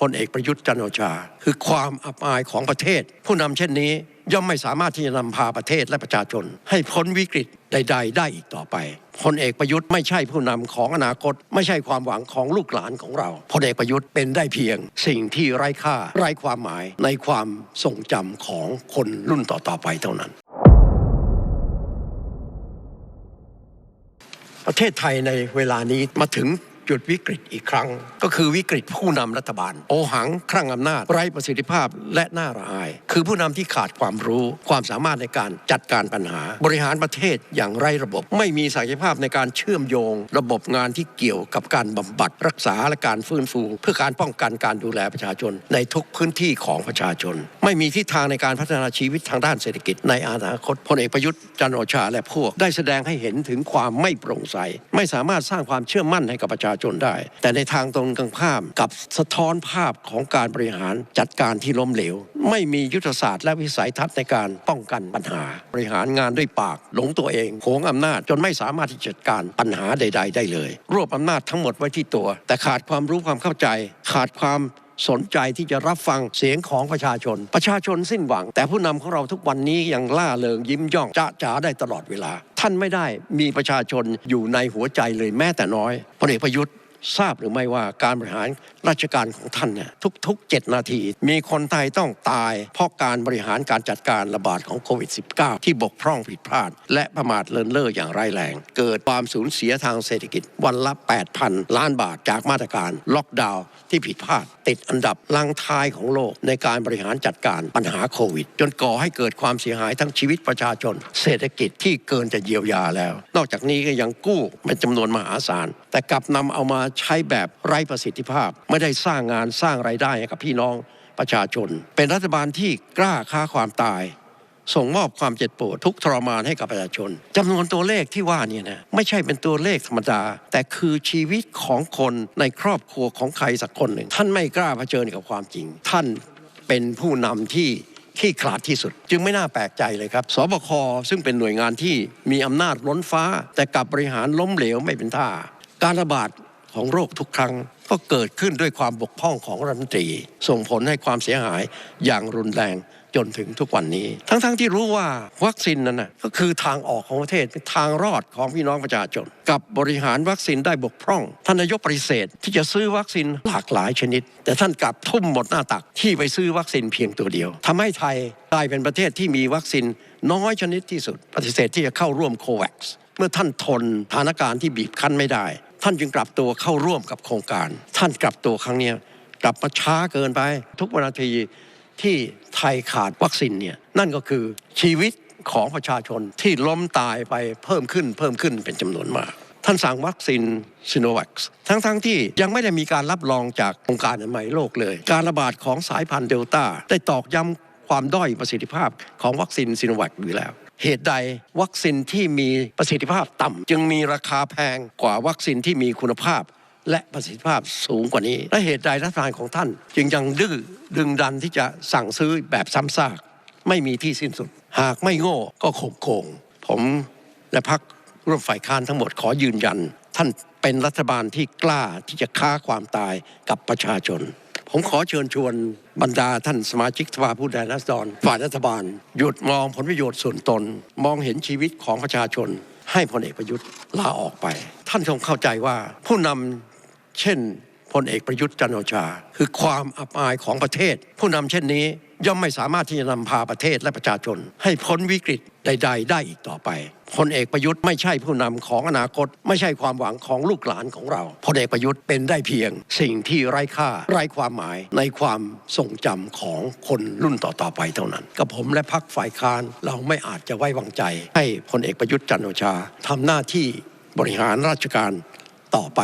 พลเอกประยุทธ์จันโอชา คือความอับอายของประเทศ ผู้นำเช่นนี้ย่อมไม่สามารถที่จะนำพาประเทศและประชาชน ให้พ้นวิกฤตใด ๆ ได้อีกต่อไปพลเอกประยุทธ์ไม่ใช่ผู้นำของอนาคต ไม่ใช่ความหวังของลูกหลานของเราพลเอกประยุทธ์เป็นได้เพียง สิ่งที่ไร้ค่าไร้ความหมายในความทรงจำของคนรุ่นต่อๆไปเท่านั้น ประเทศไทยในเวลานี้มาถึง จุดวิกฤตอีกครั้ง ก็คือวิกฤตผู้นำรัฐบาล โอหังครั่งอำนาจไร้ประสิทธิภาพและน่าระอาย คือผู้นำที่ขาดความรู้ความสามารถในการจัดการปัญหา บริหารประเทศอย่างไร้ระบบ ไม่มีศักยภาพในการเชื่อมโยง ระบบงานที่เกี่ยวกับการบำบัดรักษาและการฟื้นฟู เพื่อการป้องกันการดูแลประชาชน ในทุกพื้นที่ของประชาชน ไม่มีทิศทางในการพัฒนาชีวิตทางด้านเศรษฐกิจ ในอนาคตพลเอกประยุทธ์จันโอชาและพวก ได้แสดงให้เห็นถึงความไม่โปร่งใส ไม่สามารถสร้างความเชื่อมั่นให้กับประชาชนได้ แต่ในทางตรงกันข้ามกับสะท้อนภาพของการบริหารจัดการที่ล้มเหลว ไม่มียุทธศาสตร์และวิสัยทัศน์ในการป้องกันปัญหา บริหารงานด้วยปาก หลงตัวเองโขงอำนาจจนไม่สามารถที่จะจัดการปัญหาใด ๆ ได้เลย รวบอำนาจทั้งหมดไว้ที่ตัว แต่ขาดความรู้ความเข้าใจ ขาดความ สนใจที่จะรับฟังเสียงของประชาชน ประชาชนสิ้นหวัง แต่ผู้นำของเราทุกวันนี้ยังล่าเริงยิ้มย่องจ้าจ๋าได้ตลอดเวลา ท่านไม่ได้มีประชาชนอยู่ในหัวใจเลยแม้แต่น้อยพลเอกประยุทธ์ ทราบหรือไม่ว่าการบริหารราชการของท่านเนี่ยทุกๆ 7 นาที มีคนไทยต้องตาย เพราะการบริหารการจัดการระบาดของโควิด -19 ที่บกพร่องผิดพลาด และประมาทเลินเล่ออย่างร้ายแรง เกิดความสูญเสียทางเศรษฐกิจวันละ 8,000 ล้านบาทจากมาตรการ ล็อกดาวน์ที่ผิดพลาด ติดอันดับลังท้ายของโลกในการบริหารจัดการปัญหาโควิด จนก่อให้เกิดความเสียหายทั้งชีวิตประชาชน เศรษฐกิจที่เกินจะเยียวยาแล้ว นอกจากนี้ก็ยังกู้เป็นจำนวนมหาศาลแต่กลับนำเอามาใช้แบบไร้ประสิทธิภาพ ไม่ได้สร้างงานสร้างไรายได้ให้กับพี่น้องประชาชน เป็นรัฐบาลที่กล้าฆ่าความตาย ส่งมอบความเจ็บปวดทุกทรมานให้กับประชาชนจำนวนตัวเลขที่ว่าเนี่ยนะไม่ใช่เป็นตัวเลขธรรมดา แต่คือชีวิตของคนในครอบครัวของใครสักคนหนึ่ง ท่านไม่กล้าเผชิญกับความจริง ท่านเป็นผู้นำที่ขี้ขลาดที่สุด จึงไม่น่าแปลกใจเลยครับ สบคซึ่งเป็นหน่วยงานที่มีอำนาจล้นฟ้า แต่กลับบริหารล้มเหลวไม่เป็นท่า การระบาด ของโรคทุกครั้ง ก็เกิดขึ้นด้วยความบกพร่องของรัฐมนตรี ส่งผลให้ความเสียหายอย่างรุนแรงจนถึงทุกวันนี้ ทั้งๆทที่รู้ว่าวัคซีนนั้นนะก็คือทางออกของประเทศทางรอดของพี่น้องประชาชน กับบริหารวัคซีนได้บกพร่อง ท่านนายกปฏิเสธ ที่จะซื้อวัคซีนหลากหลายชนิด แต่ท่านกลับทุ่มหมดหน้าตักที่ไปซื้อวัคซีนเพียงตัวเดียวทำให้ไทยกลายเป็นประเทศที่มีวัคซีนน้อยชนิดที่สุด ปฏิเสธที่จะเข้าร่วมโควัคเมื่อท่านทนสถานการณ์ที่บีบคั้นไม่ได้ ท่านจึงกลับตัวเข้าร่วมกับโครงการ ท่านกลับตัวครั้งนี้กลับมาช้าเกินไป ทุกวินาทีที่ไทยขาดวัคซีนเนี่ยนั่นก็คือชีวิตของประชาชนที่ล้มตายไปเพิ่มขึ้นเพิ่มขึ้นเป็นจำนวนมาก ท่านสั่งวัคซีนซิโนแวคทั้งๆทที่ยังไม่ได้มีการรับรองจากองค์การอนามัยโลกเลย การระบาดของสายพันธุ์เดลต้าได้ตอกย้ำความด้อยประสิทธิภาพของวัคซีนซิโนแวคอยู่แล้ว เหตุใดวัคซีนที่มีประสิทธิภาพต่ำจึงมีราคาแพงกว่าวัคซีนที่มีคุณภาพ และประสิทธิภาพสูงกว่านี้ และเหตุใดรัฐบาลของท่าน จึงยังดื้อดึงดันที่จะสั่งซื้อแบบซ้ำซากไม่มีที่สิ้นสุด หากไม่โง่ก็ข่มโกง ผมและพักร่วมฝ่ายค้านทั้งหมดขอยืนยัน ท่านเป็นรัฐบาลที่กล้าที่จะค้าความตายกับประชาชน ผมขอเชิญชวนบรรดาท่านสมาชิกสภาผู้แทนราษฎรฝ่ายรัฐบาล หยุดมองผลประโยชน์ส่วนตน มองเห็นชีวิตของประชาชน ให้พลเอกประยุทธ์ลาออกไป ท่านคงเข้าใจว่าผู้นำเช่นพลเอกประยุทธ์จันโอชา คือความอับอายของประเทศ ผู้นำเช่นนี้ ย่อมไม่สามารถที่จะนำพาประเทศและประชาชน ให้พ้นวิกฤตใด ๆ ได้อีกต่อไปพลเอกประยุทธ์ไม่ใช่ผู้นำของอนาคต ไม่ใช่ความหวังของลูกหลานของเราพลเอกประยุทธ์เป็นได้เพียง สิ่งที่ไร้ค่าไร้ความหมายในความทรงจำของคนรุ่นต่อๆไปเท่านั้นกับผมและพักฝ่ายค้านเราไม่อาจจะไว้วางใจ ให้พลเอกประยุทธ์จันโอชาทำหน้าที่บริหารราชการต่อไป